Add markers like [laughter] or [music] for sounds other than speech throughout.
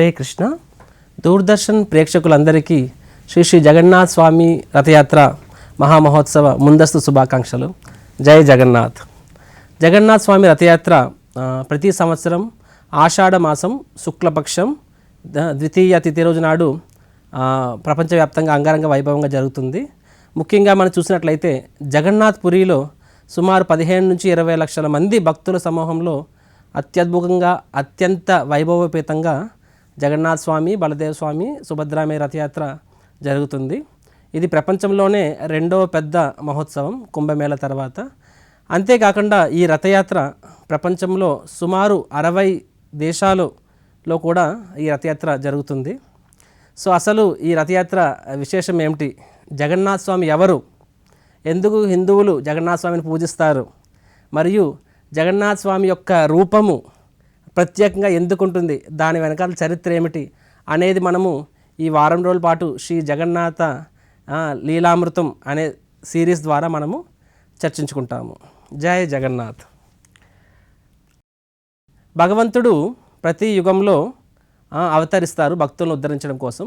హరే కృష్ణ. దూరదర్శన్ ప్రేక్షకులందరికీ శ్రీ శ్రీ జగన్నాథ్ స్వామి రథయాత్ర మహామహోత్సవ ముందస్తు శుభాకాంక్షలు. జై జగన్నాథ్. జగన్నాథ్ స్వామి రథయాత్ర ప్రతి సంవత్సరం ఆషాఢ మాసం శుక్లపక్షం ద- ద్వితీయ తిథి రోజు నాడు ప్రపంచవ్యాప్తంగా అంగరంగ వైభవంగా జరుగుతుంది. ముఖ్యంగా మనం చూసినట్లయితే జగన్నాథ్ పురిలో సుమారు పదిహేను నుంచి ఇరవై లక్షల మంది భక్తుల సమూహంలో అత్యద్భుతంగా అత్యంత వైభవోపేతంగా జగన్నాథ్ స్వామి బలదేవ స్వామి సుభద్రామే రథయాత్ర జరుగుతుంది. ఇది ప్రపంచంలోనే రెండవ పెద్ద మహోత్సవం కుంభమేళ తర్వాత. అంతేకాకుండా ఈ రథయాత్ర ప్రపంచంలో సుమారు అరవై దేశాలలో కూడా ఈ రథయాత్ర జరుగుతుంది. సో అసలు ఈ రథయాత్ర విశేషం ఏమిటి? జగన్నాథ్ స్వామి ఎవరు? ఎందుకు హిందువులు జగన్నాథ్ స్వామిని పూజిస్తారు? మరియు జగన్నాథ్ స్వామి యొక్క రూపము ప్రత్యేకంగా ఎందుకు ఉంటుంది దాని వెనకాల చరిత్ర ఏమిటి? అనేది మనము ఈ వారం రోజుల పాటు శ్రీ జగన్నాథ లీలామృతం అనే సిరీస్ ద్వారా మనము చర్చించుకుంటాము. జై జగన్నాథ్. భగవంతుడు ప్రతి యుగంలో అవతరిస్తారు భక్తులను ఉద్ధరించడం కోసం.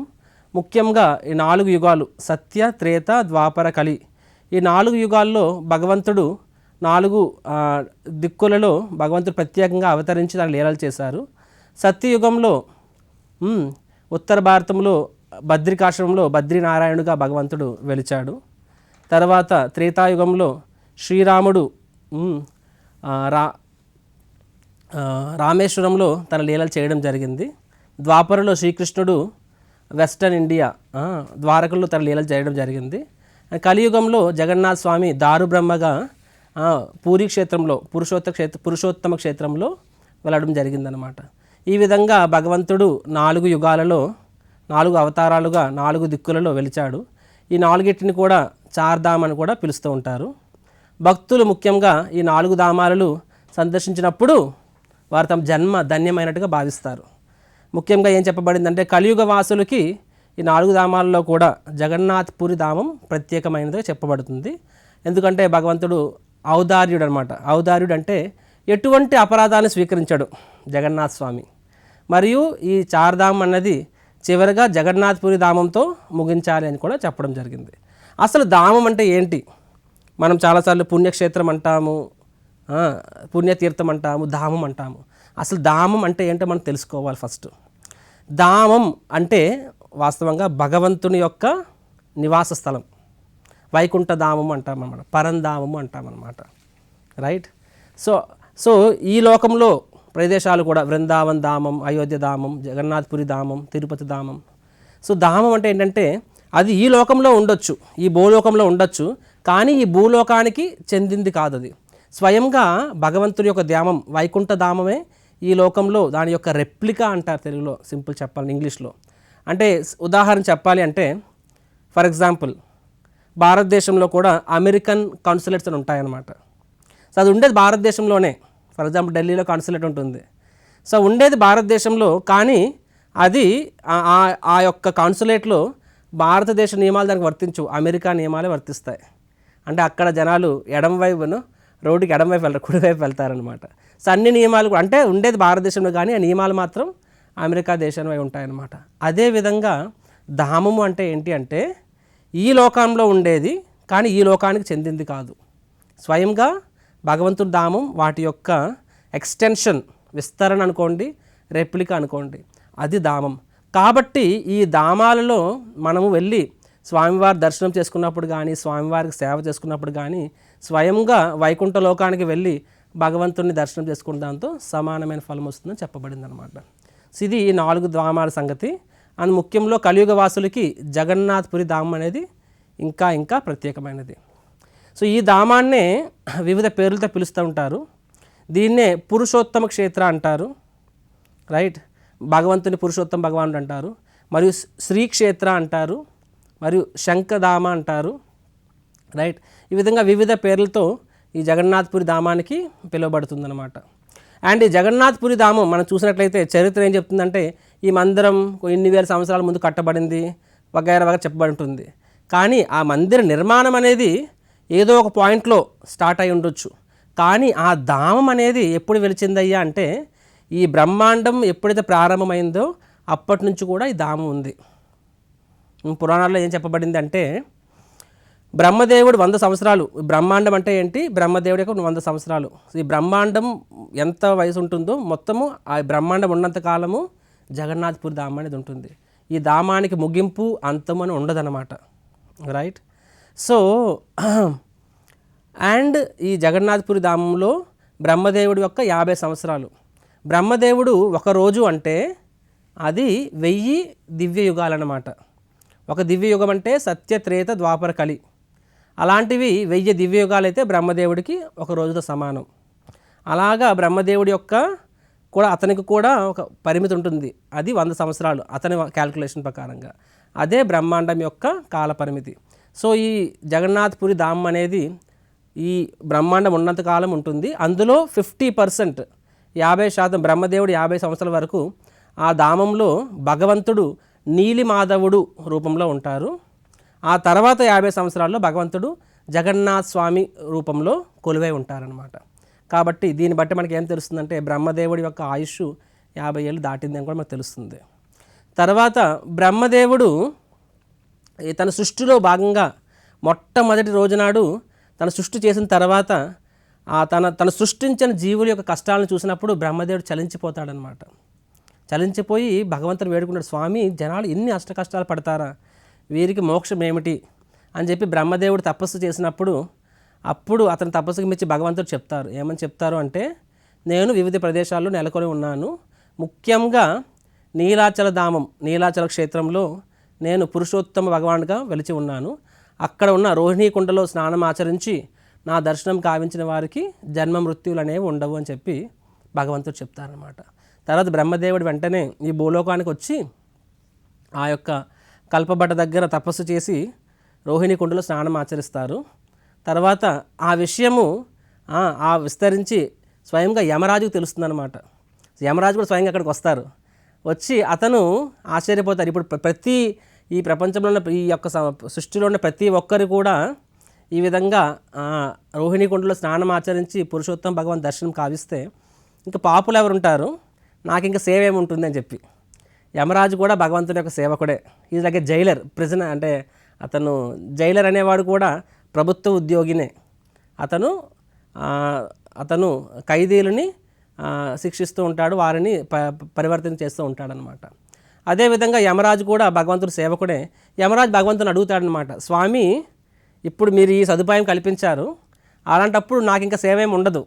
ముఖ్యంగా ఈ నాలుగు యుగాలు సత్య త్రేత ద్వాపర కలి. ఈ నాలుగు యుగాల్లో భగవంతుడు నాలుగు దిక్కులలో భగవంతుడు ప్రత్యేకంగా అవతరించి దాని లీలలు చేశారు. సత్యయుగంలో ఉత్తర భారతంలో బద్రికాశ్రమంలో బద్రీనారాయణుడుగా భగవంతుడు వెలిచాడు. తర్వాత త్రేతాయుగంలో శ్రీరాముడు రా రామేశ్వరంలో తన లీలలు చేయడం జరిగింది. ద్వాపరలో శ్రీకృష్ణుడు వెస్టర్న్ ఇండియా ద్వారకల్లో తన లీలలు చేయడం జరిగింది. కలియుగంలో జగన్నాథ స్వామి దారు బ్రహ్మగా పూరి క్షేత్రంలో పురుషోత్త క్షేత్ర పురుషోత్తమ క్షేత్రంలో వెళ్ళడం జరిగిందనమాట ఈ విధంగా భగవంతుడు నాలుగు యుగాలలో నాలుగు అవతారాలుగా నాలుగు దిక్కులలో వెలిచాడు. ఈ నాలుగిటిని కూడా చార్ధామ్ అని కూడా పిలుస్తూ ఉంటారు. భక్తులు ముఖ్యంగా ఈ నాలుగు ధామాలను సందర్శించినప్పుడు వారు తమ జన్మ ధన్యమైనట్టుగా భావిస్తారు. ముఖ్యంగా ఏం చెప్పబడిందంటే కలియుగ వాసులకి ఈ నాలుగు ధామాలలో కూడా జగన్నాథ్పురి ధామం ప్రత్యేకమైనదిగా చెప్పబడుతుంది. ఎందుకంటే భగవంతుడు ఔదార్యుడు అనమాట ఔదార్యుడు అంటే ఎటువంటి అపరాధాన్ని స్వీకరించాడు జగన్నాథ్ స్వామి. మరియు ఈ చార్ధామ్ అన్నది చివరిగా జగన్నాథ్పురి ధామంతో ముగించాలి అని కూడా చెప్పడం జరిగింది. అసలు ధామం అంటే ఏంటి? మనం చాలాసార్లు పుణ్యక్షేత్రం అంటాము పుణ్యతీర్థం అంటాము ధామం అంటాము. అసలు ధామం అంటే ఏంటో మనం తెలుసుకోవాలి ఫస్ట్. ధామం అంటే వాస్తవంగా భగవంతుని యొక్క నివాస స్థలం వైకుంఠ ధామం అంటాం అన్నమాట పరంధామము అంటాం అన్నమాట రైట్ సో సో ఈ లోకంలో ప్రదేశాలు కూడా వృందావన్ ధామం అయోధ్య ధామం జగన్నాథ్పురి ధామం తిరుపతి ధామం. సో ధామం అంటే ఏంటంటే అది ఈ లోకంలో ఉండొచ్చు ఈ భూలోకంలో ఉండొచ్చు కానీ ఈ భూలోకానికి చెందింది కాదు అది. స్వయంగా భగవంతుడి యొక్క ధామం వైకుంఠ ధామమే ఈ లోకంలో దాని యొక్క రెప్లికా అంటారు తెలుగులో సింపుల్ చెప్పాలి ఇంగ్లీష్లో. అంటే ఉదాహరణ చెప్పాలి అంటే ఫర్ ఎగ్జాంపుల్ భారతదేశంలో కూడా అమెరికన్ కాన్సులేట్స్ అని ఉంటాయన్నమాట. సో అది ఉండేది భారతదేశంలోనే. ఫర్ ఎగ్జాంపుల్ ఢిల్లీలో కాన్సులేట్ ఉంటుంది. సో ఉండేది భారతదేశంలో కానీ అది ఆ- ఆ- యొక్క కాన్సులేట్లో భారతదేశ నియమాలు దానికి వర్తించు. అమెరికా నియమాలే వర్తిస్తాయి. అంటే అక్కడ జనాలు ఎడం వైపును రోడ్డుకి ఎడం వైపు వెళ్ళరు కుడివైపు వెళ్తారనమాట సో అన్ని నియమాలు కూడా అంటే ఉండేది భారతదేశంలో కానీ ఆ నియమాలు మాత్రం అమెరికా దేశంలో ఉంటాయన్నమాట. అదేవిధంగా ధామము అంటే ఏంటి అంటే ఈ లోకంలో ఉండేది కానీ ఈ లోకానికి చెందింది కాదు. స్వయంగా భగవంతుడి ధామం వాటి యొక్క ఎక్స్టెన్షన్ విస్తరణ అనుకోండి రెప్లిక అనుకోండి అది ధామం. కాబట్టి ఈ ధామాలలో మనము వెళ్ళి స్వామివారి దర్శనం చేసుకున్నప్పుడు కానీ స్వామివారికి సేవ చేసుకున్నప్పుడు కానీ స్వయంగా వైకుంఠ లోకానికి వెళ్ళి భగవంతుడిని దర్శనం చేసుకున్న దాంతో సమానమైన ఫలం వస్తుందని చెప్పబడింది అనమాట ఇది ఈ నాలుగు ధామాల సంగతి. అండ్ ముఖ్యంలో కలియుగ వాసులకి జగన్నాథ్పురి ధామం అనేది ఇంకా ఇంకా ప్రత్యేకమైనది. సో ఈ ధామాన్నే [clears throat] వివిధ పేర్లతో పిలుస్తూ ఉంటారు. దీన్నే పురుషోత్తమ క్షేత్ర అంటారు. రైట్? భగవంతుని పురుషోత్తమ భగవానుడు అంటారు. మరియు శ్రీక్షేత్ర అంటారు. మరియు శంఖధామ అంటారు. రైట్? ఈ విధంగా వివిధ పేర్లతో ఈ జగన్నాథ్పురి ధామానికి పిలువబడుతుందన్నమాట. అండ్ ఈ జగన్నాథ్పురి ధామం మనం చూసినట్లయితే చరిత్ర ఏం చెప్తుందంటే ఈ మందిరం ఎన్ని వేల సంవత్సరాల ముందు కట్టబడింది వగైరా వగైరా చెప్పబడి ఉంటుంది కానీ ఆ మందిర నిర్మాణం అనేది ఏదో ఒక పాయింట్లో స్టార్ట్ అయి ఉండొచ్చు. కానీ ఆ ధామం అనేది ఎప్పుడు వెలిచిందయ్యా అంటే ఈ బ్రహ్మాండం ఎప్పుడైతే ప్రారంభమైందో అప్పటి నుంచి కూడా ఈ ధామం ఉంది. పురాణాల్లో ఏం చెప్పబడింది అంటే బ్రహ్మదేవుడు వంద సంవత్సరాలు. బ్రహ్మాండం అంటే ఏంటి? బ్రహ్మదేవుడి యొక్క వంద సంవత్సరాలు. ఈ బ్రహ్మాండం ఎంత వయసు ఉంటుందో మొత్తము ఆ బ్రహ్మాండం ఉన్నంత కాలము జగన్నాథ్పూర్ ధామ అనేది ఉంటుంది. ఈ ధామానికి ముగింపు అంతం అని ఉండదన్నమాట. రైట్ సో అండ్ ఈ జగన్నాథ్పురి ధామంలో బ్రహ్మదేవుడి యొక్క యాభై సంవత్సరాలు. బ్రహ్మదేవుడు ఒక రోజు అంటే అది వెయ్యి దివ్య యుగాలన్నమాట ఒక దివ్య యుగం అంటే సత్య త్రేత ద్వాపర కలి అలాంటివి వెయ్యి దివ్య యుగాలు అయితే బ్రహ్మదేవుడికి ఒక రోజుతో సమానం. అలాగా బ్రహ్మదేవుడి యొక్క కూడా అతనికి కూడా ఒక పరిమితి ఉంటుంది. అది వంద సంవత్సరాలు అతని క్యాల్కులేషన్ ప్రకారంగా. అదే బ్రహ్మాండం యొక్క కాల పరిమితి. సో ఈ జగన్నాథ్పురి ధామం అనేది ఈ బ్రహ్మాండం ఉన్నంత కాలం ఉంటుంది. అందులో ఫిఫ్టీ పర్సెంట్ యాభై శాతం బ్రహ్మదేవుడు యాభై సంవత్సరాల వరకు ఆ ధామంలో భగవంతుడు నీలి మాధవుడు రూపంలో ఉంటారు. ఆ తర్వాత యాభై సంవత్సరాల్లో భగవంతుడు జగన్నాథ్ స్వామి రూపంలో కొలువై ఉంటారనమాట కాబట్టి దీన్ని బట్టి మనకి ఏం తెలుస్తుందంటే బ్రహ్మదేవుడి యొక్క ఆయుష్ యాభై ఏళ్ళు దాటిందని కూడా మనకు తెలుస్తుంది. తర్వాత బ్రహ్మదేవుడు ఈ తన సృష్టిలో భాగంగా మొట్టమొదటి రోజునాడు తన సృష్టి చేసిన తర్వాత ఆ తన తను సృష్టించిన జీవుల యొక్క కష్టాలను చూసినప్పుడు బ్రహ్మదేవుడు చలించిపోతాడనమాట. చలించిపోయి భగవంతుని వేడుకున్నాడు స్వామి జనాలు ఎన్ని అష్ట కష్టాలు పడతారా? వీరికి మోక్షం ఏమిటి అని చెప్పి బ్రహ్మదేవుడు తపస్సు చేసినప్పుడు అప్పుడు అతని తపస్సుకి మెచ్చి భగవంతుడు చెప్తారు. ఏమని చెప్తారు అంటే నేను వివిధ ప్రదేశాల్లో నెలకొని ఉన్నాను. ముఖ్యంగా నీలాచల ధామం నీలాచల క్షేత్రంలో నేను పురుషోత్తమ భగవాన్గా వెలిచి ఉన్నాను. అక్కడ ఉన్న రోహిణీ కుండలో స్నానం ఆచరించి నా దర్శనం కావించిన వారికి జన్మ మృత్యులు అనేవి ఉండవు అని చెప్పి భగవంతుడు చెప్తారనమాట తర్వాత బ్రహ్మదేవుడు వెంటనే ఈ భూలోకానికి వచ్చి ఆ యొక్క కల్పబట్ట దగ్గర తపస్సు చేసి రోహిణి కుండలో స్నానం ఆచరిస్తారు. తర్వాత ఆ విషయము ఆ, విస్తరించి స్వయంగా యమరాజుకు తెలుస్తుందన్నమాట. యమరాజు కూడా స్వయంగా అక్కడికి వస్తారు. వచ్చి అతను ఆశ్చర్యపోతారు ఇప్పుడు ప్రతి ఈ ప్రపంచంలో ఉన్న ఈ యొక్క సృష్టిలో ఉన్న ప్రతి ఒక్కరు కూడా ఈ విధంగా రోహిణి కుండలో స్నానం ఆచరించి పురుషోత్తం భగవాన్ దర్శనం కావిస్తే ఇంకా పాపులు ఎవరు ఉంటారు నాకు ఇంకా సేవ ఏముంటుంది అని చెప్పి. యమరాజు కూడా భగవంతుని యొక్క సేవకుడే. Is like a jailer prison అంటే అతను జైలర్ అనేవాడు కూడా ప్రభుత్వ ఉద్యోగినే. అతను అతను ఖైదీలని శిక్షిస్తూ ఉంటాడు వారిని ప పరివర్తన చేస్తూ ఉంటాడనమాట అదేవిధంగా యమరాజు కూడా భగవంతుడు సేవకుడే. యమరాజు భగవంతుని అడుగుతాడనమాట స్వామి ఇప్పుడు మీరు ఈ సదుపాయం కల్పించారు. అలాంటప్పుడు నాకు ఇంకా సేవ ఏమి ఉండదు.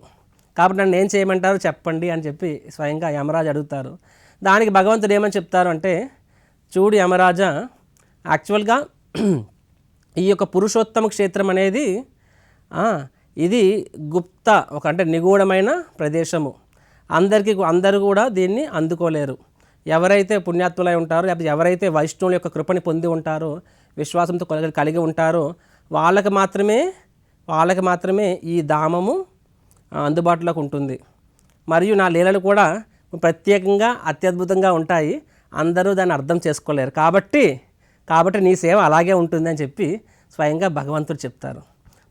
కాబట్టి నన్ను ఏం చేయమంటారు చెప్పండి అని చెప్పి స్వయంగా యమరాజు అడుగుతారు. దానికి భగవంతుడు ఏమని చెప్తారు అంటే చూడు యమరాజా యాక్చువల్గా ఈ యొక్క పురుషోత్తమ క్షేత్రం అనేది ఇది గుప్త ఒక అంటే నిగూఢమైన ప్రదేశము. అందరికీ అందరూ కూడా దీన్ని అందుకోలేరు. ఎవరైతే పుణ్యాత్ములై ఉంటారో లేకపోతే ఎవరైతే వైష్ణవుల యొక్క కృపని పొంది ఉంటారో విశ్వాసంతో కలిగి కలిగి ఉంటారో వాళ్ళకి మాత్రమే వాళ్ళకి మాత్రమే ఈ ధామము అందుబాటులోకి ఉంటుంది. మరియు నా లీలలు కూడా ప్రత్యేకంగా అత్యద్భుతంగా ఉంటాయి. అందరూ దాన్ని అర్థం చేసుకోలేరు. కాబట్టి కాబట్టి నీ సేవ అలాగే ఉంటుందని చెప్పి స్వయంగా భగవంతుడు చెప్తారు.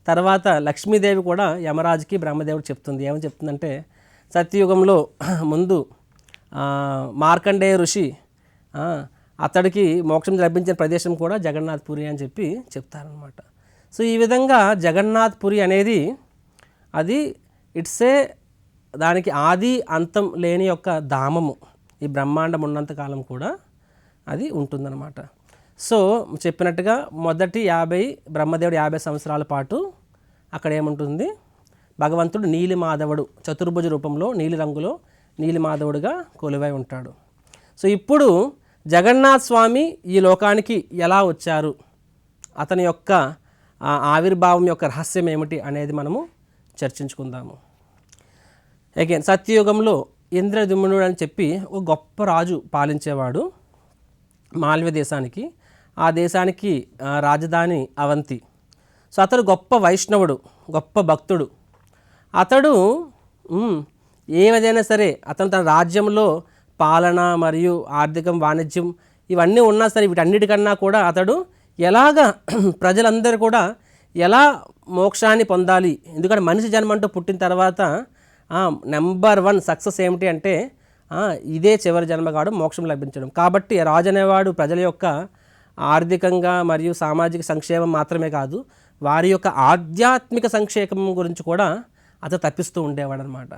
తర్వాత లక్ష్మీదేవి కూడా యమరాజుకి బ్రహ్మదేవుడు చెప్తుంది. ఏమని చెప్తుందంటే సత్యయుగంలో ముందు మార్కండేయ ఋషి అతడికి మోక్షం లభించిన ప్రదేశం కూడా జగన్నాథ్పురి అని చెప్పి చెప్తారనమాట సో ఈ విధంగా జగన్నాథ్పురి అనేది అది ఇట్స్ ఏ దానికి ఆది అంతం లేని యొక్క ధామము. ఈ బ్రహ్మాండం ఉన్నంత కాలం కూడా అది ఉంటుందన్నమాట. సో చెప్పినట్టుగా మొదటి యాభై బ్రహ్మదేవుడు యాభై సంవత్సరాల పాటు అక్కడ ఏముంటుంది? భగవంతుడు నీలి మాధవుడు చతుర్భుజ రూపంలో నీలి రంగులో కొలువై ఉంటాడు. సో ఇప్పుడు జగన్నాథ్ స్వామి ఈ లోకానికి ఎలా వచ్చారు? అతని యొక్క ఆవిర్భావం యొక్క రహస్యం ఏమిటి అనేది మనము చర్చించుకుందాము. అగైన్ సత్యయుగంలో ఇంద్రదుమ్మునుడు అని చెప్పి ఒక గొప్ప రాజు పాలించేవాడు మాల్వ్య దేశానికి ఆ దేశానికి రాజధాని అవంతి. సో అతడు గొప్ప వైష్ణవుడు గొప్ప భక్తుడు. అతడు ఏదైనా సరే అతను తన రాజ్యంలో పాలన మరియు ఆర్థికం వాణిజ్యం ఇవన్నీ ఉన్నా సరే వీటన్నిటికన్నా కూడా అతడు ఎలాగ [clears throat] ప్రజలందరూ కూడా ఎలా మోక్షాన్ని పొందాలి? ఎందుకంటే మనిషి జన్మ అంటూ పుట్టిన తర్వాత నెంబర్ వన్ సక్సెస్ ఏమిటి అంటే ఇదే చివరి జన్మ కావడం మోక్షం లభించడం. కాబట్టి రాజు అనేవాడు ప్రజల యొక్క ఆర్థికంగా మరియు సామాజిక సంక్షేమం మాత్రమే కాదు వారి యొక్క ఆధ్యాత్మిక సంక్షేమం గురించి కూడా అతను తప్పిస్తూ ఉండేవాడు అనమాట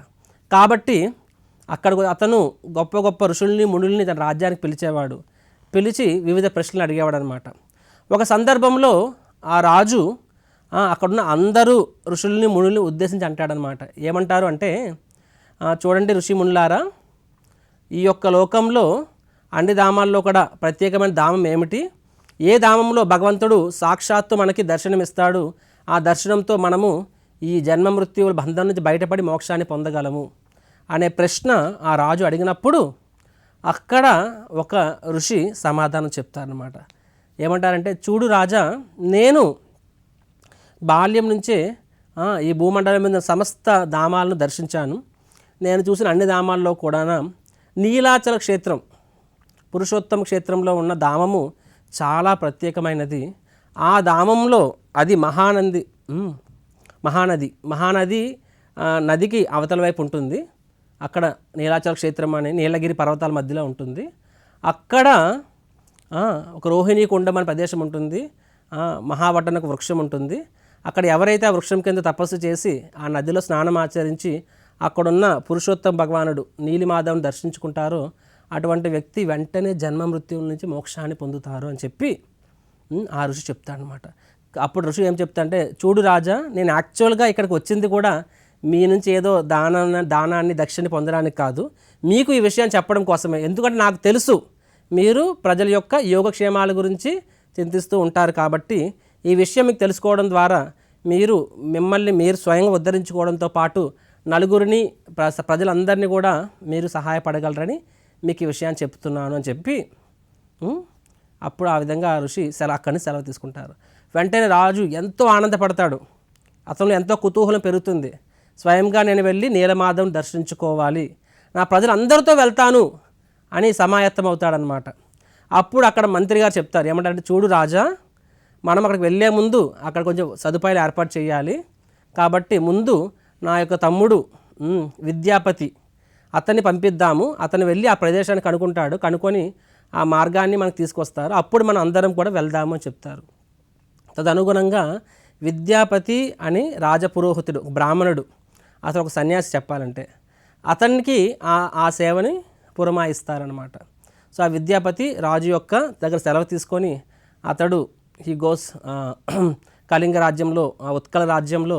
కాబట్టి అక్కడ కూడా అతను గొప్ప గొప్ప ఋషుల్ని మునుల్ని తన రాజ్యానికి పిలిచేవాడు. పిలిచి వివిధ ప్రశ్నలు అడిగేవాడు అనమాట ఒక సందర్భంలో ఆ రాజు అక్కడున్న అందరూ ఋషుల్ని మునుల్ని ఉద్దేశించి అంటాడనమాట ఏమంటారు అంటే చూడండి ఋషి మునులారా ఈ యొక్క లోకంలో అన్ని ధామాల్లో కూడా ప్రత్యేకమైన ధామం ఏమిటి? ఏ ధామంలో భగవంతుడు సాక్షాత్తు మనకి దర్శనమిస్తాడు ఆ దర్శనంతో మనము ఈ జన్మ మృత్యువుల బంధం నుంచి బయటపడి మోక్షాన్ని పొందగలము అనే ప్రశ్న ఆ రాజు అడిగినప్పుడు అక్కడ ఒక ఋషి సమాధానం చెప్తారనమాట ఏమంటారంటే చూడు రాజా నేను బాల్యం నుంచే ఈ భూమండలం మీద సమస్త ధామాలను దర్శించాను. నేను చూసిన అన్ని ధామాల్లో కూడా నీలాచల క్షేత్రం పురుషోత్తమ క్షేత్రంలో ఉన్న ధామము చాలా ప్రత్యేకమైనది. ఆ ధామంలో అది మహానంది మహానది. మహానది నదికి అవతల వైపు ఉంటుంది. అక్కడ నీలాచల క్షేత్రం అనే నీలగిరి పర్వతాల మధ్యలో ఉంటుంది. అక్కడ ఒక రోహిణి కుండం అనే ప్రదేశం ఉంటుంది. మహావటనకు వృక్షం ఉంటుంది. అక్కడ ఎవరైతే ఆ వృక్షం కింద తపస్సు చేసి ఆ నదిలో స్నానం ఆచరించి అక్కడున్న పురుషోత్తం భగవానుడు నీలిమాధవుని దర్శించుకుంటారో అటువంటి వ్యక్తి వెంటనే జన్మ మృత్యువుల నుంచి మోక్షాన్ని పొందుతారు అని చెప్పి ఆ ఋషి చెప్తాడనమాట అప్పుడు ఋషి ఏం చెప్తా అంటే చూడు రాజా నేను యాక్చువల్గా ఇక్కడికి వచ్చింది కూడా మీ నుంచి ఏదో దాన దానాన్ని దక్షిణ పొందడానికి కాదు. మీకు ఈ విషయాన్ని చెప్పడం కోసమే. ఎందుకంటే నాకు తెలుసు మీరు ప్రజల యొక్క యోగక్షేమాల గురించి చింతిస్తూ ఉంటారు కాబట్టి ఈ విషయం మీకు తెలుసుకోవడం ద్వారా మీరు మిమ్మల్ని మీరు స్వయంగా ఉద్ధరించుకోవడంతో పాటు నలుగురిని ప్ర- ప్రజలందరినీ కూడా మీరు సహాయపడగలరని మీకు ఈ విషయాన్ని చెప్తున్నాను అని చెప్పి అప్పుడు ఆ విధంగా ఆ ఋషి సెల అక్కడి నుంచి సెలవు తీసుకుంటారు. వెంటనే రాజు ఎంతో ఆనందపడతాడు. అతను ఎంతో కుతూహలం పెరుగుతుంది. స్వయంగా నేను వెళ్ళి నీలమాధవం దర్శించుకోవాలి. నా ప్రజలందరితో వెళ్తాను అని సమాయత్తం అవుతాడనమాట అప్పుడు అక్కడ మంత్రి గారు చెప్తారు. ఏమంటారంటే చూడు రాజా మనం అక్కడికి వెళ్ళే ముందు అక్కడ కొంచెం సదుపాయాలు ఏర్పాటు చేయాలి. కాబట్టి ముందు నా యొక్క తమ్ముడు విద్యాపతి అతన్ని పంపిద్దాము అతను వెళ్ళి ఆ ప్రదేశాన్ని కనుక్కుంటాడు కనుక్కొని ఆ మార్గాన్ని మనకు తీసుకొస్తారు. అప్పుడు మనం అందరం కూడా వెళ్దాము అని చెప్తారు. తదనుగుణంగా విద్యాపతి అని రాజపురోహితుడు బ్రాహ్మణుడు అతను ఒక సన్యాసి చెప్పాలంటే అతనికి ఆ ఆ సేవని పురమాయిస్తారనమాట సో ఆ విద్యాపతి రాజు యొక్క దగ్గర సెలవు తీసుకొని అతడు హీ గోస్ [clears throat] కళింగ రాజ్యంలో ఆ ఉత్కల రాజ్యంలో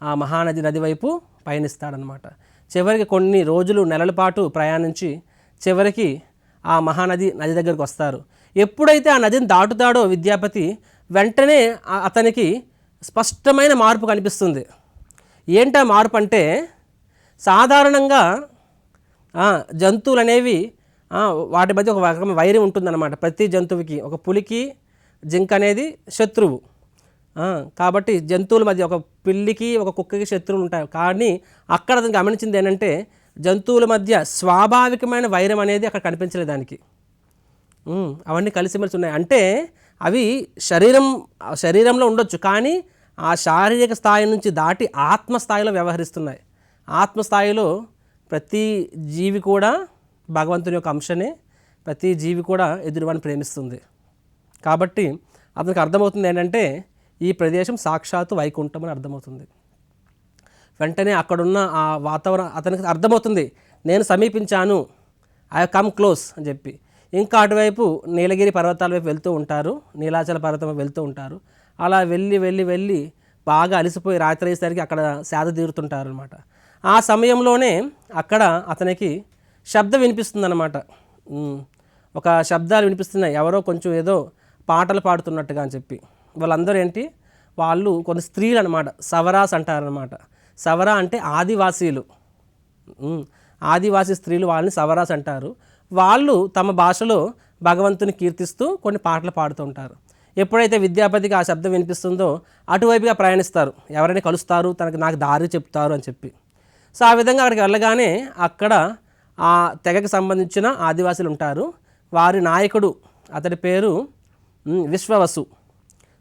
ఆ మహానది నది వైపు పయనిస్తాడనమాట చివరికి కొన్ని రోజులు నెలల పాటు ప్రయాణించి చివరికి ఆ మహానది నది దగ్గరకు వస్తారు. ఎప్పుడైతే ఆ నదిని దాటుతాడో విద్యాపతి వెంటనే అతనికి స్పష్టమైన మార్పు కనిపిస్తుంది. ఏంటా మార్పు అంటే సాధారణంగా జంతువులు అనేవి వాటి మధ్య ఒక రకమైన వైరం ఉంటుందన్నమాట. ప్రతి జంతువుకి ఒక పులికి జింక అనేది శత్రువు. కాబట్టి జంతువుల మధ్య ఒక పిల్లికి ఒక కుక్కకి శత్రువులు ఉంటాయి. కానీ అక్కడ అతను గమనించింది ఏంటంటే జంతువుల మధ్య స్వాభావికమైన వైరం అనేది అక్కడ కనిపించలేదు దానికి. అవన్నీ కలిసిమెలిసి ఉన్నాయి. అంటే అవి శరీరం శరీరంలో ఉండొచ్చు కానీ ఆ శారీరక స్థాయి నుంచి దాటి ఆత్మస్థాయిలో వ్యవహరిస్తున్నాయి. ఆత్మస్థాయిలో ప్రతి జీవి కూడా భగవంతుని యొక్క అంశనే ప్రతి జీవి కూడా ఎదురువాడిని ప్రేమిస్తుంది. కాబట్టి అతనికి అర్థమవుతుంది ఏంటంటే ఈ ప్రదేశం సాక్షాత్తు వైకుంఠం అని అర్థమవుతుంది. వెంటనే అక్కడున్న ఆ వాతావరణం అతనికి అర్థమవుతుంది నేను సమీపించాను ఐ కమ్ క్లోజ్ అని చెప్పి. ఇంకా అటువైపు నీలగిరి పర్వతాల వైపు వెళ్తూ ఉంటారు నీలాచల పర్వతం వెళ్తూ ఉంటారు. అలా వెళ్ళి వెళ్ళి వెళ్ళి బాగా అలసిపోయి రాత్రి అయ్యేసరికి అక్కడ సేద తీరుతుంటారు అనమాట ఆ సమయంలోనే అక్కడ అతనికి శబ్దం వినిపిస్తుందన్నమాట. అనమాట ఒక శబ్దాలు వినిపిస్తున్నాయి ఎవరో కొంచెం ఏదో పాటలు పాడుతున్నట్టుగా అని చెప్పి. వాళ్ళందరూ ఏంటి వాళ్ళు కొన్ని స్త్రీలు అనమాట సవరాస్ అంటారనమాట సవరా అంటే ఆదివాసీలు. ఆదివాసీ స్త్రీలు వాళ్ళని సవరాస్ అంటారు వాళ్ళు తమ భాషలో భగవంతుని కీర్తిస్తూ కొన్ని పాటలు పాడుతూ ఉంటారు. ఎప్పుడైతే విద్యాపతికి ఆ శబ్దం వినిపిస్తుందో అటువైపుగా ప్రయాణిస్తారు. ఎవరైనా కలుస్తారు తనకు నాకు దారి చెప్తారు అని చెప్పి. సో ఆ విధంగా అక్కడికి వెళ్ళగానే అక్కడ ఆ తెగకి సంబంధించిన ఆదివాసులు ఉంటారు. వారి నాయకుడు అతడి పేరు విశ్వవసు.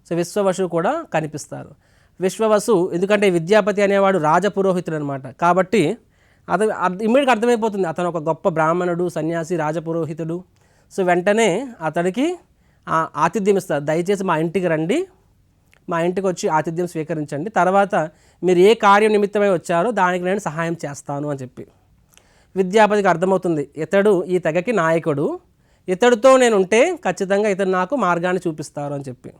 సో విశ్వవసు కూడా కనిపిస్తారు. విశ్వవసు ఎందుకంటే విద్యాపతి అనేవాడు రాజపురోహితుడు అనమాట కాబట్టి అతను ఇమ్మీడియట్గా అర్థమైపోతుంది. అతను ఒక గొప్ప బ్రాహ్మణుడు సన్యాసి రాజపురోహితుడు. సో వెంటనే అతడికి ఆతిథ్యం ఇస్తారు. దయచేసి మా ఇంటికి రండి. మా ఇంటికి వచ్చి ఆతిథ్యం స్వీకరించండి. తర్వాత మీరు ఏ కార్యం నిమిత్తమై వచ్చారో దానికి నేను సహాయం చేస్తాను అని చెప్పి. విద్యాపతికి అర్థమవుతుంది. ఇతడు ఈ తెగకి నాయకుడు. ఇతడితో నేను ఉంటే ఖచ్చితంగా ఇతడు నాకు మార్గాన్ని చూపిస్తారు అని చెప్పి.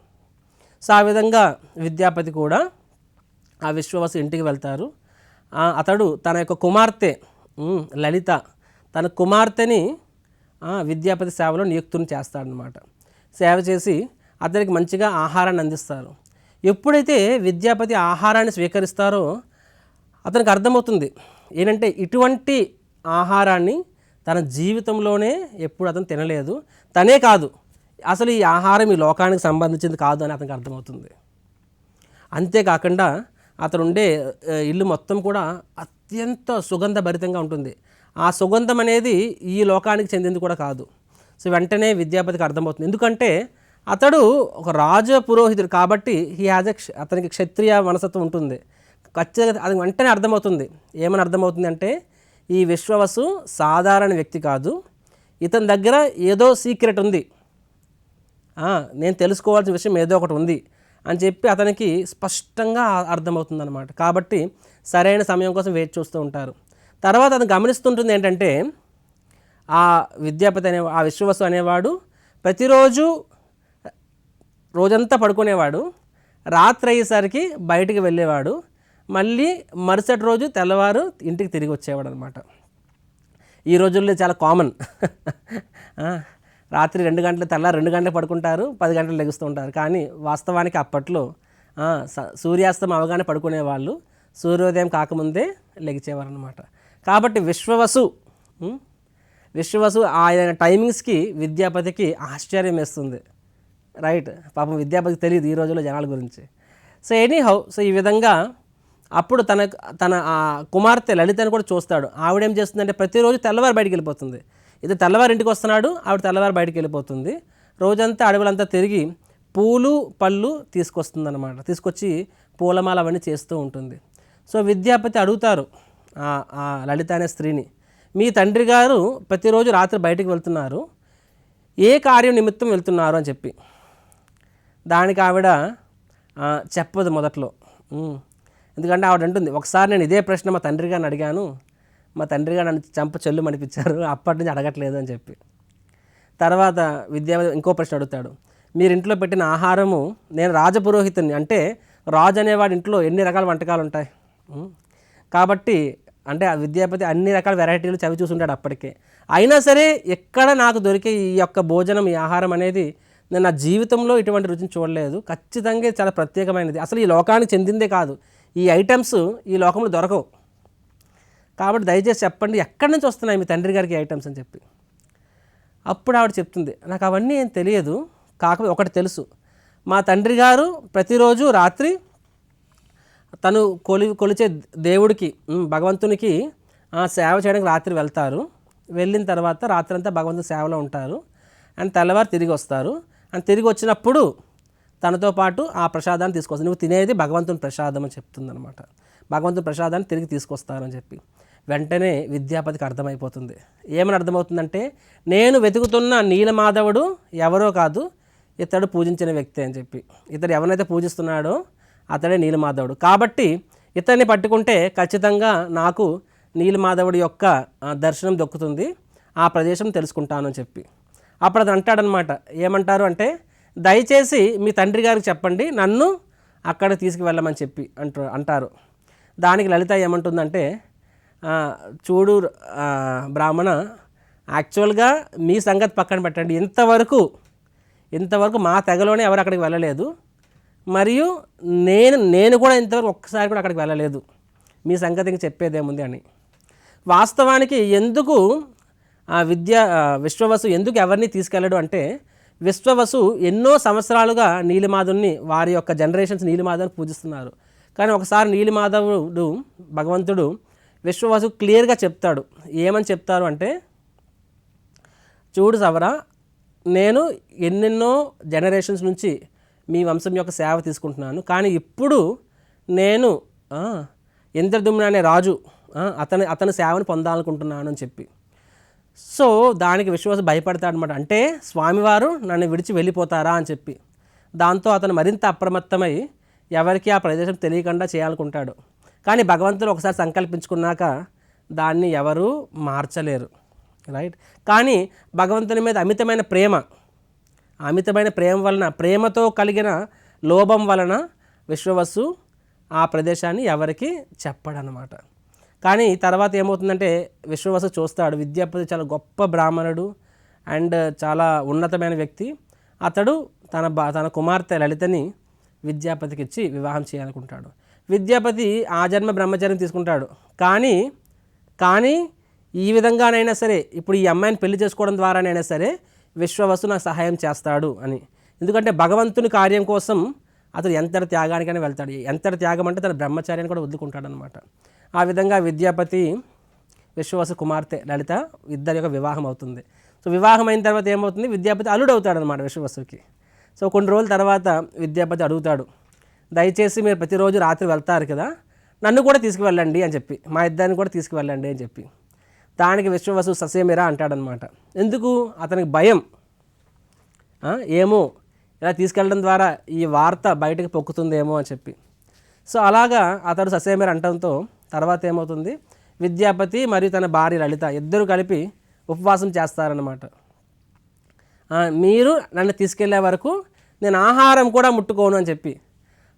సో ఆ విధంగా విద్యాపతి కూడా ఆ విశ్వవసు ఇంటికి వెళ్తారు. అతడు తన యొక్క కుమార్తె లలిత తన కుమార్తెని విద్యాపతి సేవలో నియుక్తుని చేస్తాడనమాట సేవ చేసి అతనికి మంచిగా ఆహారాన్ని అందిస్తారు. ఎప్పుడైతే విద్యాపతి ఆహారాన్ని స్వీకరిస్తారో అతనికి అర్థమవుతుంది. ఏంటంటే ఇటువంటి ఆహారాన్ని తన జీవితంలోనే ఎప్పుడు అతను తినలేదు. తనే కాదు అసలు ఈ ఆహారం ఈ లోకానికి సంబంధించింది కాదు అని అతనికి అర్థమవుతుంది. అంతేకాకుండా అతను ఉండే ఇల్లు మొత్తం కూడా అత్యంత సుగంధభరితంగా ఉంటుంది. ఆ సుగంధం అనేది ఈ లోకానికి చెందింది కూడా కాదు. సో వెంటనే విద్యాపతికి అర్థమవుతుంది. ఎందుకంటే అతడు ఒక రాజ పురోహితుడు కాబట్టి హీ హ్యాజ్ ఎ అతనికి క్షత్రియ మనసత్వం ఉంటుంది. ఖచ్చితంగా అది వెంటనే అర్థమవుతుంది. ఏమని అర్థమవుతుంది అంటే ఈ విశ్వవసు సాధారణ వ్యక్తి కాదు. ఇతని దగ్గర ఏదో సీక్రెట్ ఉంది. నేను తెలుసుకోవాల్సిన విషయం ఏదో ఒకటి ఉంది అని చెప్పి అతనికి స్పష్టంగా అర్థమవుతుందన్నమాట. కాబట్టి సరైన సమయం కోసం వేచి చూస్తూ ఉంటారు. తర్వాత అతను గమనిస్తుంటుంది ఏంటంటే ఆ విద్యాపతి అనే ఆ విశ్వవసు అనేవాడు ప్రతిరోజు రోజంతా పడుకునేవాడు రాత్రి అయ్యేసరికి బయటికి వెళ్ళేవాడు మళ్ళీ మరుసటి రోజు తెల్లవారు ఇంటికి తిరిగి వచ్చేవాడు అనమాట ఈ రోజుల్లో చాలా కామన్ [laughs] రాత్రి రెండు గంటలు తెల్ల రెండు గంటలు పడుకుంటారు పది గంటలు లెగుస్తూ ఉంటారు. కానీ వాస్తవానికి అప్పట్లో ఆ, సూర్యాస్తం అవగానే పడుకునే వాళ్ళు సూర్యోదయం కాకముందే లెగిచేవారు అనమాట కాబట్టి విశ్వవసు విశ్వవసు ఆయన టైమింగ్స్కి విద్యాపతికి ఆశ్చర్యం వేస్తుంది. రైట్? పాపం విద్యాపతికి తెలియదు ఈ రోజుల్లో జనాల గురించి. సో ఎనీ హౌ సో ఈ విధంగా అప్పుడు తన తన ఆ కుమార్తె లలితను కూడా చూస్తాడు. ఆవిడ ఏం చేస్తుందంటే ప్రతిరోజు తెల్లవారు బయటికి వెళ్ళిపోతుంది. ఇది తెల్లవారు ఇంటికి వస్తున్నాడు ఆవిడ తెల్లవారు బయటికి వెళ్ళిపోతుంది. రోజంతా అడవులంతా తిరిగి పూలు పళ్ళు తీసుకొస్తుంది అనమాట తీసుకొచ్చి పూలమాల అవన్నీ చేస్తూ ఉంటుంది. సో విద్యాపతి అడుగుతారు ఆ- లలిత అనే స్త్రీని మీ తండ్రి గారు ప్రతిరోజు రాత్రి బయటికి వెళ్తున్నారు. ఏ కార్యం నిమిత్తం వెళ్తున్నారు? అని చెప్పి. దానికి ఆవిడ చెప్పదు మొదట్లో. ఎందుకంటే ఆవిడ అంటుంది ఒకసారి నేను ఇదే ప్రశ్న మా తండ్రి గారిని అడిగాను. మా తండ్రి గారు నన్ను చంప చెల్లు మనిపించారు అప్పటి నుంచి అడగట్లేదు అని చెప్పి. తర్వాత విద్యా ఇంకో ప్రశ్న అడుగుతాడు. మీరు ఇంట్లో పెట్టిన ఆహారము నేను రాజపురోహితుని అంటే రాజు అనేవాడి ఇంట్లో ఎన్ని రకాల వంటకాలు ఉంటాయి? కాబట్టి అంటే ఆ విద్యాపతి అన్ని రకాల వెరైటీలు చవి చూసుంటాడు అప్పటికే. అయినా సరే ఎక్కడ నాకు దొరికే ఈ యొక్క భోజనం ఈ ఆహారం అనేది నేను నా జీవితంలో ఇటువంటి రుచిని చూడలేదు. ఖచ్చితంగా చాలా ప్రత్యేకమైనది. అసలు ఈ లోకానికి చెందిందే కాదు. ఈ ఐటమ్స్ ఈ లోకంలో దొరకవు. కాబట్టి దయచేసి చెప్పండి ఎక్కడి నుంచి వస్తున్నాయి మీ తండ్రి గారికి ఐటమ్స్ అని చెప్పి. అప్పుడు ఆవిడ చెప్తుంది నాకు అవన్నీ ఏం తెలియదు కాకపోతే ఒకటి తెలుసు. మా తండ్రి గారు ప్రతిరోజు రాత్రి తను కొలి కొలిచే దేవుడికి భగవంతునికి ఆ, సేవ చేయడానికి రాత్రి వెళ్తారు. వెళ్ళిన తర్వాత రాత్రి అంతా భగవంతుని సేవలో ఉంటారు. అండ్ తెల్లవారు తిరిగి వస్తారు. అండ్ తిరిగి వచ్చినప్పుడు తనతో పాటు ఆ ప్రసాదాన్ని తీసుకొస్తారు. నువ్వు తినేది భగవంతుని ప్రసాదం అని చెప్తుందనమాట భగవంతుని ప్రసాదాన్ని తిరిగి తీసుకొస్తారని చెప్పి. వెంటనే విద్యాపతికి అర్థమైపోతుంది. ఏమని అర్థమవుతుందంటే నేను వెతుకుతున్న నీలమాధవుడు ఎవరో కాదు ఇతడు పూజించిన వ్యక్తి అని చెప్పి. ఇతడు ఎవరినైతే పూజిస్తున్నాడో అతడే నీలమాధవుడు. కాబట్టి ఇతన్ని పట్టుకుంటే ఖచ్చితంగా నాకు నీలమాధవుడి యొక్క దర్శనం దొక్కుతుంది ఆ ప్రదేశం తెలుసుకుంటాను అని చెప్పి. అప్పుడు అతను అంటాడనమాట ఏమంటారు అంటే దయచేసి మీ తండ్రి గారికి చెప్పండి నన్ను అక్కడ తీసుకువెళ్ళమని చెప్పి అంటూ అంటారు. దానికి లలిత ఏమంటుందంటే చూడు బ్రాహ్మణ యాక్చువల్గా మీ సంగతి పక్కన పెట్టండి. ఇంతవరకు ఇంతవరకు మా తెగలోనే ఎవరు అక్కడికి వెళ్ళలేదు. మరియు నేను నేను కూడా ఇంతవరకు ఒక్కసారి కూడా అక్కడికి వెళ్ళలేదు. మీ సంగతి ఇంక చెప్పేదేముంది అని. వాస్తవానికి ఎందుకు ఆ విద్య విశ్వవసు ఎందుకు ఎవరిని తీసుకెళ్ళడు అంటే విశ్వవసు ఎన్నో సంవత్సరాలుగా నీలిమాధవుని వారి యొక్క జనరేషన్స్ నీలిమాధవుని పూజిస్తున్నారు. కానీ ఒకసారి నీలిమాధవుడు భగవంతుడు విశ్వవాసు క్లియర్గా చెప్తాడు. ఏమని చెప్తారు అంటే చూడు సవరా నేను ఎన్నెన్నో జనరేషన్స్ నుంచి మీ వంశం యొక్క సేవ తీసుకుంటున్నాను. కానీ ఇప్పుడు నేను ఇంద్రదుమ్మున ఇంద్రదుమ్న అనే రాజు అతని అతని సేవను పొందాలనుకుంటున్నాను అని చెప్పి. సో దానికి విశ్వాస భయపడతాడనమాట అంటే స్వామివారు నన్ను విడిచి వెళ్ళిపోతారా అని చెప్పి. దాంతో అతను మరింత అప్రమత్తమై ఎవరికి ఆ ప్రదేశం తెలియకుండా చేయాలనుకుంటాడు. కానీ భగవంతుడు ఒకసారి సంకల్పించుకున్నాక దాన్ని ఎవరూ మార్చలేరు రైట్ కానీ భగవంతుని మీద అమితమైన ప్రేమ అమితమైన ప్రేమ వలన ప్రేమతో కలిగిన లోభం వలన విశ్వవస్సు ఆ ప్రదేశాన్ని ఎవరికి చెప్పడనమాట. కానీ తర్వాత ఏమవుతుందంటే విశ్వవసు చూస్తాడు విద్యాపతి చాలా గొప్ప బ్రాహ్మణుడు అండ్ చాలా ఉన్నతమైన వ్యక్తి. అతడు తన బా తన కుమార్తె లలితని విద్యాపతికి ఇచ్చి వివాహం చేయాలనుకుంటాడు. విద్యాపతి ఆ జన్మ బ్రహ్మచర్యం తీసుకుంటాడు. కానీ కానీ ఈ విధంగానైనా సరే ఇప్పుడు ఈ అమ్మాయిని పెళ్ళి చేసుకోవడం ద్వారానైనా సరే విశ్వవసు నాకు సహాయం చేస్తాడు అని. ఎందుకంటే భగవంతుని కార్యం కోసం అతడు ఎంతటి త్యాగానికైనా వెళ్తాడు. ఎంతటి త్యాగం అంటే తన బ్రహ్మచార్యాన్ని కూడా వదులుకుంటాడనమాట ఆ విధంగా విద్యాపతి విశ్వవసు కుమార్తె లలిత ఇద్దరి యొక్క వివాహం అవుతుంది. సో వివాహం అయిన తర్వాత ఏమవుతుంది? విద్యాపతి అల్లుడు అవుతాడు అనమాట విశ్వవసుకి. సో కొన్ని రోజుల తర్వాత విద్యాపతి అడుగుతాడు దయచేసి మీరు ప్రతిరోజు రాత్రి వెళ్తారు కదా నన్ను కూడా తీసుకువెళ్ళండి అని చెప్పి మా ఇద్దరిని కూడా తీసుకువెళ్ళండి అని చెప్పి. దానికి విశ్వవసు ససేమిరా అంటాడనమాట. ఎందుకు? అతనికి భయం. ఏమో ఇలా తీసుకెళ్ళడం ద్వారా ఈ వార్త బయటకు పొక్కుతుందేమో అని చెప్పి. సో అలాగా అతడు ససేమిర అంటంతో తర్వాత ఏమవుతుంది? విద్యాపతి మరియు తన భార్య లలిత ఇద్దరు కలిపి ఉపవాసం చేస్తారనమాట. మీరు నన్ను తీసుకెళ్ళే వరకు నేను ఆహారం కూడా ముట్టుకోను అని చెప్పి.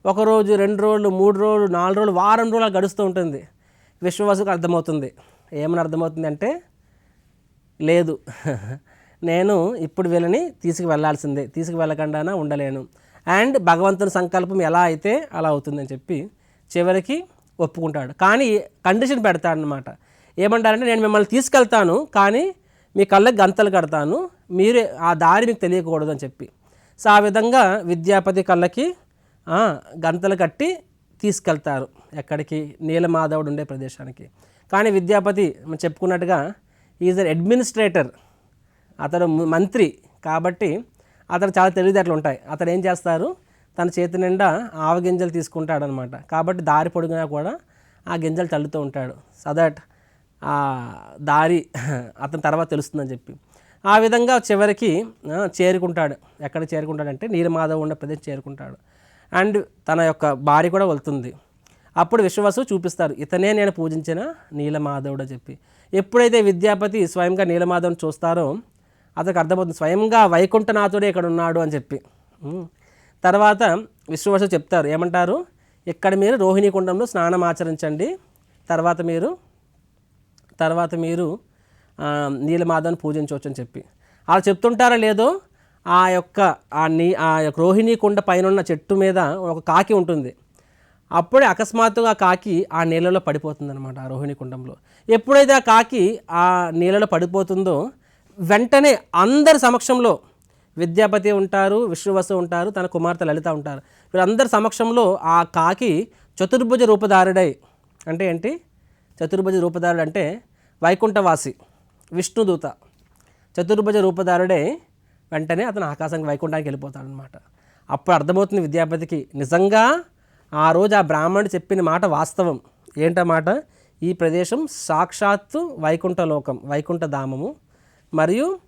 ఒకరోజు రెండు రోజులు మూడు రోజులు నాలుగు రోజులు వారం రోజులు గడుస్తూ ఉంటుంది. విశ్వాసకు అర్థమవుతుంది. ఏమని అర్థమవుతుంది అంటే లేదు. [laughs] నేను ఇప్పుడు వీళ్ళని తీసుకువెళ్ళాల్సిందే తీసుకువెళ్ళకుండా ఉండలేను. అండ్ భగవంతుని సంకల్పం ఎలా అయితే అలా అవుతుందని చెప్పి చివరికి ఒప్పుకుంటాడు. కానీ కండిషన్ పెడతాడనమాట ఏమంటారంటే నేను మిమ్మల్ని తీసుకెళ్తాను కానీ మీ కళ్ళకి గంతలు కడతాను మీరే ఆ దారి మీకు తెలియకూడదు అని చెప్పి. సో ఆ విధంగా విద్యాపతి కళ్ళకి గంతలు కట్టి తీసుకెళ్తారు ఎక్కడికి? నీలమాధవుడు ఉండే ప్రదేశానికి. కానీ విద్యాపతి మనం చెప్పుకున్నట్టుగా ఈజ్ అన్ అడ్మినిస్ట్రేటర్. అతడు మంత్రి కాబట్టి అతను చాలా తెలివితేటలు ఉంటాయి. అతను ఏం చేస్తారు? తన చేతి నిండా ఆవగింజలు తీసుకుంటాడనమాట. కాబట్టి దారి పొడుగునా కూడా ఆ గింజలు చల్లుతూ ఉంటాడు. సో దట్ ఆ దారి [laughs] అతని తర్వాత తెలుస్తుందని చెప్పి. ఆ విధంగా చివరికి చేరుకుంటాడు. ఎక్కడ చేరుకుంటాడంటే నీలమాధవ్ ఉన్న ప్రదేశం చేరుకుంటాడు. అండ్ తన యొక్క భార్య కూడా వెళ్తుంది. అప్పుడు విశ్వవసు చూపిస్తారు ఇతనే నేను పూజించిన నీలమాధవుడు చెప్పి. ఎప్పుడైతే విద్యాపతి స్వయంగా నీలమాధవుని చూస్తారో అతనికి అర్థమవుతుంది స్వయంగా వైకుంఠనాథుడే ఇక్కడ ఉన్నాడు అని చెప్పి. తర్వాత విశ్వవసు చెప్తారు ఏమంటారు? ఇక్కడ మీరు రోహిణీ కుండంలో స్నానం ఆచరించండి. తర్వాత మీరు తర్వాత మీరు నీలమాధవ్ని పూజించవచ్చు అని చెప్పి. అలా చెప్తుంటారా లేదో ఆ యొక్క ఆ నీ ఆ యొక్క రోహిణీ కుండ పైన ఉన్న చెట్టు మీద ఒక కాకి ఉంటుంది. అప్పుడే అకస్మాత్తుగా ఆ కాకి ఆ నీళ్ళలో పడిపోతుంది అనమాట ఆ రోహిణి కుండంలో. ఎప్పుడైతే ఆ కాకి ఆ నీళ్ళలో పడిపోతుందో వెంటనే అందరి సమక్షంలో విద్యాపతి ఉంటారు విశ్వవసు ఉంటారు తన కుమార్తె లలిత ఉంటారు. వీళ్ళందరి సమక్షంలో ఆ కాకి చతుర్భుజ రూపధారుడై అంటే ఏంటి? చతుర్భుజ రూపధారుడు అంటే వైకుంఠవాసి విష్ణుదూత. చతుర్భుజ రూపధారుడే వెంటనే అతను ఆకాశానికి వైకుంఠానికి వెళ్ళిపోతాడనమాట. అప్పుడు అర్థమవుతుంది విద్యాపతికి నిజంగా ఆ రోజు ఆ బ్రాహ్మణుడు చెప్పిన మాట వాస్తవం. ఏంటన్నమాట ఈ ప్రదేశం సాక్షాత్తు వైకుంఠ లోకం వైకుంఠ ధామము. మరియు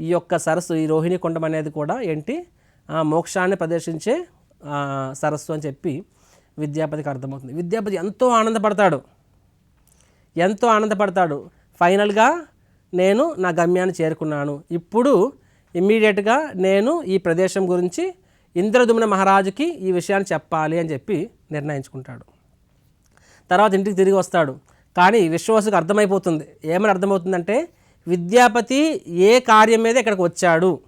ఈ యొక్క సరస్సు ఈ రోహిణి కుండం అనేది కూడా ఏంటి? ఆ మోక్షాన్ని ప్రదర్శించే సరస్సు అని చెప్పి విద్యాపతికి అర్థమవుతుంది. విద్యాపతి ఎంతో ఆనందపడతాడు. ఎంతో ఆనందపడతాడు. ఫైనల్గా నేను నా గమ్యాన్ని చేరుకున్నాను. ఇప్పుడు ఇమ్మీడియట్గా నేను ఈ ప్రదేశం గురించి ఇంద్రదుమ్న మహారాజుకి ఈ విషయాన్ని చెప్పాలి అని చెప్పి నిర్ణయించుకుంటాడు. తర్వాత ఇంటికి తిరిగి వస్తాడు. కానీ విశ్వాసుకు అర్థమైపోతుంది. ఏమని అర్థమవుతుందంటే విద్యాపతి ఏ కార్యం మీద ఇక్కడికి వచ్చాడు.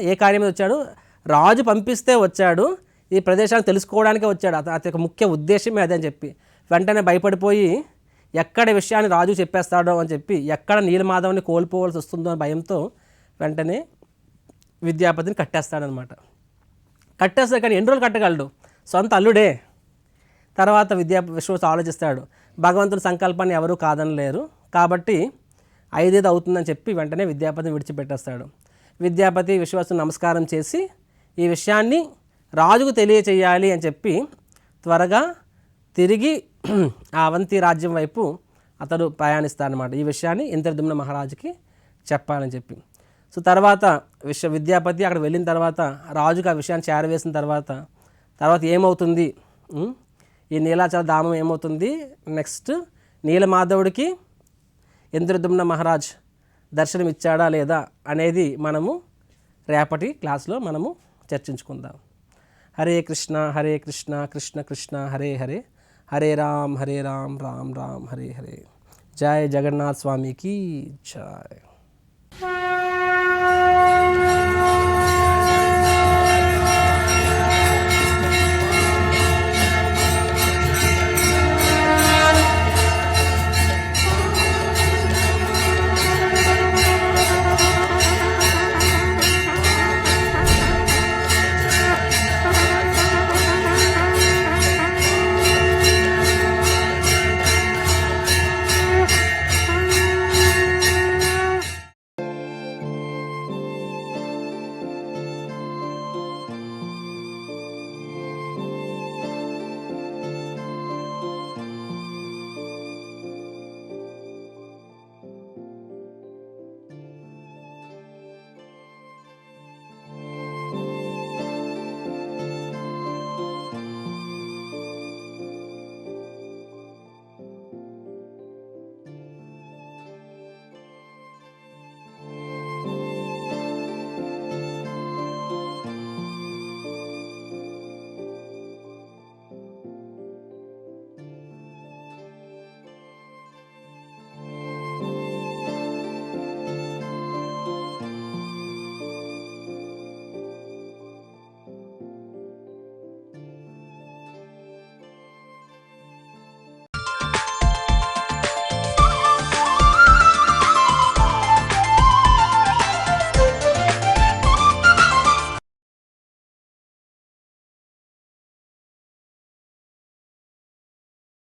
ఏ కార్యం మీద వచ్చాడు? రాజు పంపిస్తే వచ్చాడు. ఈ ప్రదేశాన్ని తెలుసుకోవడానికే వచ్చాడు. అతని యొక్క ముఖ్య ఉద్దేశమే అదే అని చెప్పి. వెంటనే భయపడిపోయి ఎక్కడ విషయాన్ని రాజు చెప్పేస్తాడో అని చెప్పి ఎక్కడ నీలమాధవని కోల్పోవాల్సి వస్తుందో అని భయంతో వెంటనే విద్యాపతిని కట్టేస్తాడనమాట. కట్టేస్తాడు కానీ ఎన్ని రోజులు కట్టగలడు? సొంత అల్లుడే. తర్వాత విద్యా విశ్వాసం ఆలోచిస్తాడు. భగవంతుని సంకల్పాన్ని ఎవరూ కాదనలేరు కాబట్టి ఐదేది అవుతుందని చెప్పి వెంటనే విద్యాపతిని విడిచిపెట్టేస్తాడు. విద్యాపతి విశ్వాసం నమస్కారం చేసి ఈ విషయాన్ని రాజుకు తెలియచేయాలి అని చెప్పి త్వరగా తిరిగి ఆ అవంతి రాజ్యం వైపు అతడు ప్రయాణిస్తాడనమాట. ఈ విషయాన్ని ఇంద్రదుమ్న మహారాజుకి చెప్పాలని చెప్పి. సో తర్వాత విశ్వ విద్యాపతి అక్కడ వెళ్ళిన తర్వాత రాజుకు ఆ విషయాన్ని చేరవేసిన తర్వాత తర్వాత ఏమవుతుంది? ఈ నీలాచల ధామం ఏమవుతుంది? నెక్స్ట్ నీలమాధవుడికి ఇంద్రదుమ్న మహారాజ్ దర్శనం ఇచ్చాడా లేదా అనేది మనము రేపటి క్లాస్లో మనము చర్చించుకుందాం. హరే కృష్ణ హరే కృష్ణ కృష్ణ కృష్ణ హరే హరే. హరే రామ్ హరే రామ్ రామ్ రామ్ హరే హరే. జై జగన్నాథ్ స్వామికి జయ